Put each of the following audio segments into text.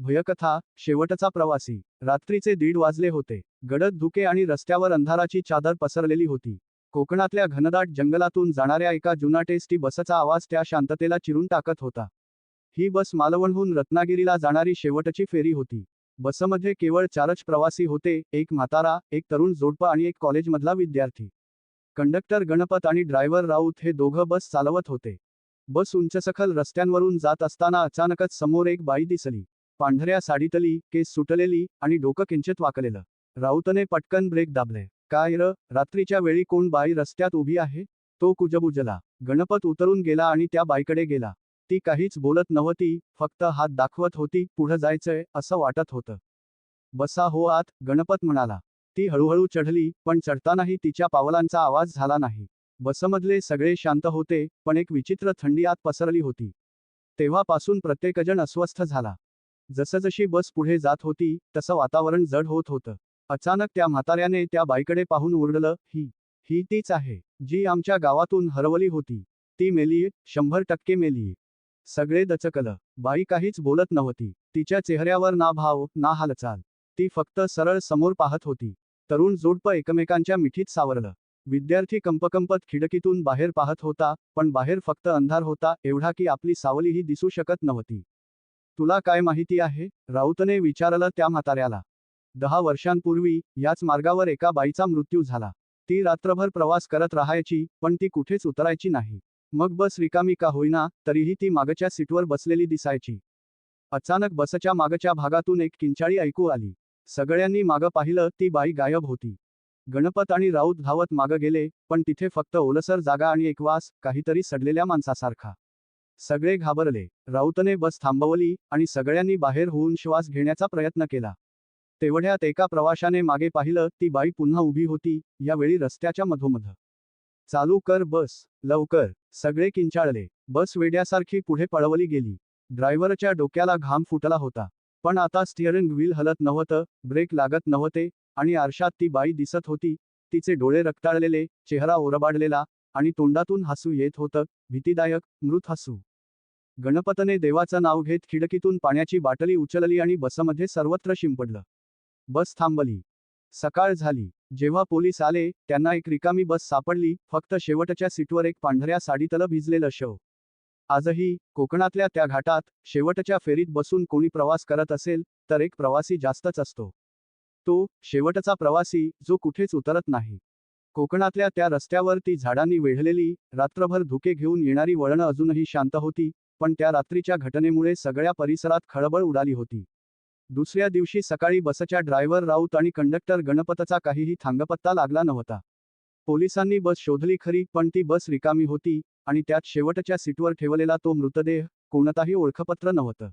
भयकथा शेवटचा प्रवासी. रात्रीचे दीड वाजले होते. गडद धुके आणि रस्त्यावर अंधाराची चादर पसरलेली होती. कोकणातल्या घनदाट जंगलातून जाणाऱ्या एका जुनाट एसटी बसचा आवाज त्या शांततेला चिरून टाकत होता. ही बस मालवणहून रत्नागिरीला जाणारी शेवटची फेरी होती. बसमध्ये केवळ चारच प्रवासी होते एक म्हातारा एक तरुण जोडपं आणि एक कॉलेजमधला विद्यार्थी. कंडक्टर गणपत आणि ड्रायव्हर राऊत हे दोघं बस चालवत होते. बस उंचसखल रस्त्यांवरून जात असताना अचानकच समोर एक बाई दिसली. पांढऱ्या साडीतली केस सुटलेली आणि डोकं किंचित वाकलेलं. राऊतने पटकन ब्रेक दाबले. काय र रात्रीच्या वेळी कोण बाई रस्त्यात उभी आहे? तो कुजबुजला. गणपत उतरून गेला आणि त्या बाईकडे गेला. ती काहीच बोलत नव्हती फक्त हात दाखवत होती पुढं जायचंय असं वाटत होतं. बसा हो आत गणपत म्हणाला. ती हळूहळू चढली पण चढतानाही तिच्या पावलांचा आवाज झाला नाही. बसमधले सगळे शांत होते पण एक विचित्र थंडी आत पसरली होती. तेव्हापासून प्रत्येकजण अस्वस्थ झाला. जसजशी बस पुढे जात होती तसं वातावरण जड होत होतं. अचानक त्या म्हाताऱ्याने त्या बाईकडे पाहून ओरडलं ही ही तीच आहे जी आमच्या गावातून हरवली होती. ती मेलीये शंभर टक्के मेलीये. सगळे दचकलं. बाई काहीच बोलत नव्हती. तिच्या चेहऱ्यावर ना भाव ना हालचाल. ती फक्त सरळ समोर पाहत होती. तरुण जोडप एकमेकांच्या मिठीत सावरलं. विद्यार्थी कंपकंपत खिडकीतून बाहेर पाहत होता पण बाहेर फक्त अंधार होता एवढा की आपली सावलीही दिसू शकत नव्हती. तुला काय माहिती आहे? राऊतने विचारलं त्या म्हाताऱ्याला. दहा वर्षांपूर्वी याच मार्गावर एका बाईचा मृत्यू झाला. ती रात्रभर प्रवास करत राहायची पण ती कुठेच उतरायची नाही. मग बस रिकामी का होईना तरीही ती मागच्या सीटवर बसलेली दिसायची. अचानक बसच्या मागच्या भागातून एक किंचाळी ऐकू आली. सगळ्यांनी मागं पाहिलं ती बाई गायब होती. गणपत आणि राऊत धावत मागं गेले पण तिथे फक्त ओलसर जागा आणि एक वास काहीतरी सडलेल्या माणसासारखा. सगळे घाबरले. राऊतने बस थांबवली आणि सगळ्यांनी बाहेर होऊन श्वास घेण्याचा प्रयत्न केला. तेवढ्यात एका प्रवाशाने मागे पाहिलं ती बाई पुन्हा उभी होती यावेळी रस्त्याच्या मधोमध. चालू कर बस लवकर सगळे किंचाळले. बस वेड्यासारखी पुढे पळवली गेली. ड्रायव्हरच्या डोक्याला घाम फुटला होता. पण आता स्टिअरिंग व्हील हलत नव्हतं ब्रेक लागत नव्हते आणि आरशात ती बाई दिसत होती. तिचे डोळे रक्ताळलेले चेहरा ओरबाडलेला आणि तोंडातून हसू येत होतं. भीतीदायक मृत हसू. गणपतने देवाचं नाव घेत खिडकीतून पाण्याची बाटली उचलली आणि बसमध्ये सर्वत्र शिंपडलं. बस थांबली. सकाळ झाली. जेव्हा पोलीस आले त्यांना एक रिकामी बस सापडली फक्त शेवटच्या सीटवर एक पांढऱ्या साडीतलं भिजलेलं शव. आजही कोकणातल्या त्या घाटात शेवटच्या फेरीत बसून कोणी प्रवास करत असेल तर एक प्रवासी जास्तच असतो. तो शेवटचा प्रवासी जो कुठेच उतरत नाही. कोकणातल्या त्या रस्त्यावर ती झाडांनी वेढलेली रात्रभर धुके घेऊन येणारी वळणं अजूनही शांत होती पण त्या रात्रीच्या घटनेमुळे सगळ्या परिसरात खळबळ उडाली होती. दुसऱ्या दिवशी सकाळी बसच्या ड्रायव्हर राऊत आणि कंडक्टर गणपतचा काहीही थांगपत्ता लागला नव्हता. पोलिसांनी बस शोधली खरी पण ती बस रिकामी होती आणि त्यात शेवटच्या सीटवर ठेवलेला तो मृतदेह कोणताही ओळखपत्र नव्हतं.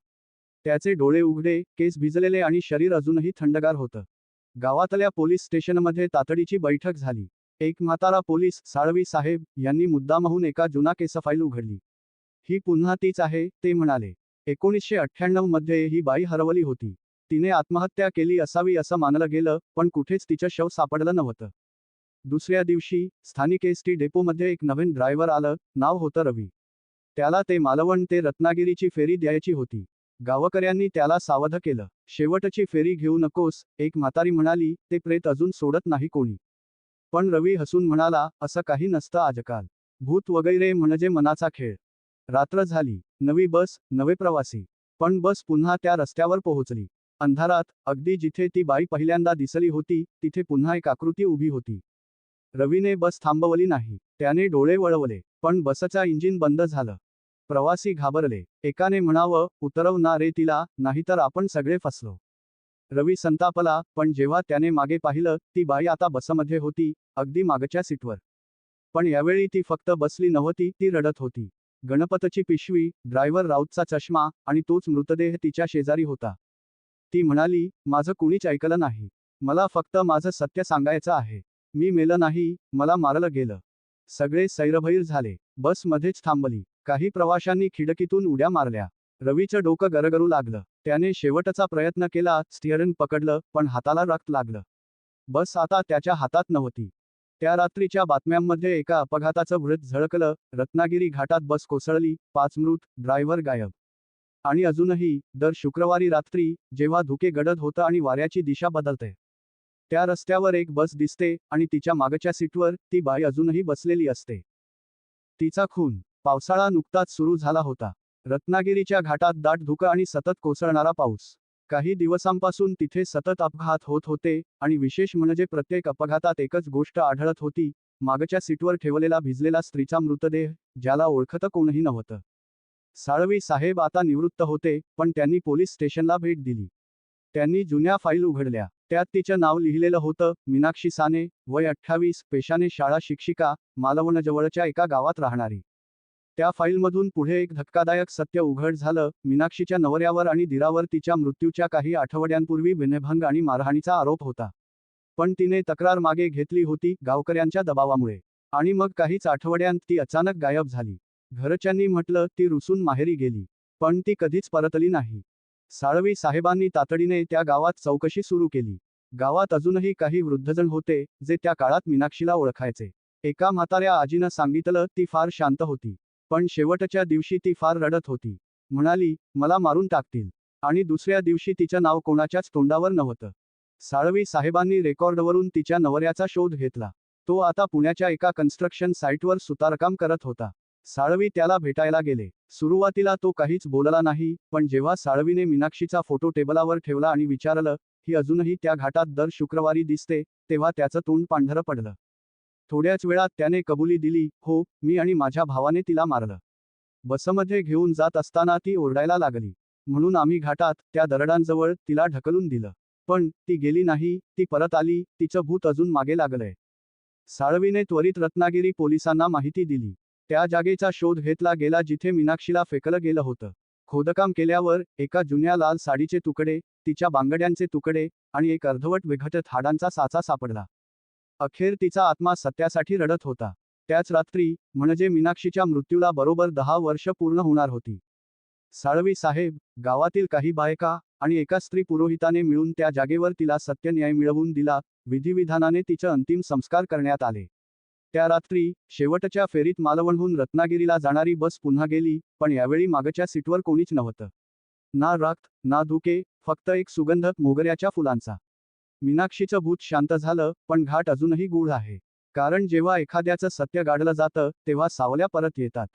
त्याचे डोळे उघडे केस भिजलेले आणि शरीर अजूनही थंडगार होतं. गावातल्या पोलीस स्टेशनमध्ये तातडीची बैठक झाली. एक म्हातारा पोलीस साळवी साहेब यांनी मुद्दामहून एका जुना केसफाईल उघडली. ही पुन्हा तीच आहे ते म्हणाले. एकोणीसशे अठ्ठ्याण्णवमध्ये ही बाई हरवली होती. तिने आत्महत्या केली असावी असं मानलं गेलं पण कुठेच तिचं शव सापडलं नव्हतं. दुसऱ्या दिवशी स्थानिक एस टी डेपोमध्ये एक नवीन ड्रायव्हर आलं नाव होतं रवी. त्याला ते मालवण ते रत्नागिरीची फेरी द्यायची होती. गावकऱ्यांनी त्याला सावध केलं. शेवटची फेरी घेऊ नकोस एक म्हातारी म्हणाली ते प्रेत अजून सोडत नाही कोणी. पण रवी हसून म्हणाला असं काही नसतं आजकाल. भूत वगैरे म्हणजे मनाचा खेळ. रात्र झाली. नवी बस नवे प्रवासी. पण बस पुन्हा त्या रस्त्यावर पोहोचली. अंधारात अगदी जिथे ती बाई पहिल्यांदा दिसली होती तिथे पुन्हा एक आकृती उभी होती. रवीने बस थांबवली नाही. त्याने डोळे वळवले पण बसचा इंजिन बंद झालं. प्रवासी घाबरले. एकाने म्हणावं उतरव ना रे तिला नाहीतर आपण सगळे फसलो. रवी संतापला पण जेव्हा त्याने मागे पाहिलं ती बाई आता बसमध्ये होती अगदी मागच्या सीटवर. पण यावेळी ती फक्त बसली नव्हती ती रडत होती. गणपतची पिशवी ड्रायव्हर राऊतचा चष्मा आणि तोच मृतदेह तिच्या शेजारी होता. ती म्हणाली माझं कुणीच ऐकलं नाही. मला फक्त माझं सत्य सांगायचं आहे. मी मेलं नाही मला मारलं गेलं. सगळे सैरभैर झाले. बसमध्येच थांबली. काही प्रवाशांनी खिडकीतून उड्या मारल्या. रवीचं डोकं गरगरू लागलं. त्याने शेवटचा प्रयत्न केला स्टिअरिंग पकडलं पण हाताला रक्त लागलं. बस आता त्याच्या हातात नव्हती. त्या रात्रीच्या बातम्यांमध्ये एका अपघाताचं वृत्त झळकलं रत्नागिरी घाटात बस कोसळली पाच मृत ड्रायव्हर गायब. आणि अजूनही दर शुक्रवारी रात्री जेव्हा धुके गडद होतं आणि वाऱ्याची दिशा बदलते. त्या रस्त्यावर एक बस दिसते आणि तिच्या मागच्या सीटवर ती बाई अजूनही बसलेली असते. तिचा खून पावसाळा नुकताच सुरू झाला होता. रत्नागिरीच्या घाटात दाट धुकं आणि सतत कोसळणारा पाऊस. काही दिवसांपासून तिथे सतत अपघात होत होते आणि विशेष म्हणजे प्रत्येक अपघातात एकच गोष्ट आढळत होती मागच्या सीटवर ठेवलेला भिजलेला स्त्रीचा मृतदेह ज्याला ओळखतं कोणही नव्हतं. साळवी साहेब आता निवृत्त होते पण त्यांनी पोलीस स्टेशनला भेट दिली. त्यांनी जुन्या फाईल उघडल्या. त्यात तिचं नाव लिहिलेलं होतं मीनाक्षी साने वय अठ्ठावीस पेशाने शाळा शिक्षिका मालवणजवळच्या एका गावात राहणारी. त्या फाईलमधून पुढे एक धक्कादायक सत्य उघड झालं. मीनाक्षीच्या नवऱ्यावर आणि दिरावर तिच्या मृत्यूच्या काही आठवड्यांपूर्वी विनयभंग आणि मारहाणीचा आरोप होता. पण तिने तक्रार मागे घेतली होती गावकऱ्यांच्या दबावामुळे. आणि मग काहीच आठवड्यांत ती अचानक गायब झाली. घरच्यांनी म्हटलं ती रुसून माहेरी गेली. पण ती कधीच परतली नाही. साळवी साहेबांनी तातडीने त्या गावात चौकशी सुरू केली. गावात अजूनही काही वृद्धजण होते जे त्या काळात मीनाक्षीला ओळखायचे. एका म्हाताऱ्या आजीनं सांगितलं ती फार शांत होती. पण शेवटच्या दिवशी ती फार रडत होती. म्हणाली मला मारून टाकतील. आणि दुसऱ्या दिवशी तिचं नाव कोणाच्याच तोंडावर नव्हतं. साळवी साहेबांनी रेकॉर्डवरून तिच्या नवऱ्याचा शोध घेतला. तो आता पुण्याच्या एका कन्स्ट्रक्शन साईटवर सुतारकाम करत होता. साळवी त्याला भेटायला गेले. सुरुवातीला तो काहीच बोलला नाही पण जेव्हा साळवीने मीनाक्षीचा फोटो टेबलावर ठेवला आणि विचारलं ही अजूनही त्या घाटात दर शुक्रवारी दिसते तेव्हा त्याचं तोंड पांढरं पडलं. थोड्याच वेळात त्याने कबुली दिली हो मी आणि माझ्या भावाने तिला मारलं. बसमध्ये घेऊन जात असताना ती ओरडायला लागली. म्हणून आम्ही घाटात त्या दरडांजवळ तिला ढकलून दिलं. पण ती गेली नाही ती परत आली तिचं भूत अजून मागे लागलंय. साळवीने त्वरित रत्नागिरी पोलिसांना माहिती दिली. त्या जागेचा शोध घेतला गेला जिथे मीनाक्षीला फेकलं गेलं होतं. खोदकाम केल्यावर एका जुन्या लाल साडीचे तुकडे तिच्या बांगड्यांचे तुकडे आणि एक अर्धवट विघटत हाडांचा साचा सापडला. अखेर तिचा आत्मा सत्यासाठी रडत होता. त्याच रात्री म्हणजे मीनाक्षीच्या मृत्यूला बरोबर दहा वर्ष पूर्ण होणार होती. साळवी साहेब गावातील काही बायका आणि एका स्त्री पुरोहिताने मिळून त्या जागेवर तिला सत्य न्याय मिळवून दिला विधिविधानाने तिचे अंतिम संस्कार करण्यात आले. त्या रात्री शेवटच्या फेरीत मालवणहून रत्नागिरीला जाणारी बस पुन्हा गेली पण यावेळी मागच्या सीटवर कोणीच नव्हतं. ना रक्त ना धुके फक्त एक सुगंध मोगऱ्याच्या फुलांचा. मीनाक्षीचं भूत शांत झालं पण घाट अजूनही गूढ आहे. कारण जेव्हा एखाद्याचं सत्य गाडलं जातं तेव्हा सावल्या परत येतात.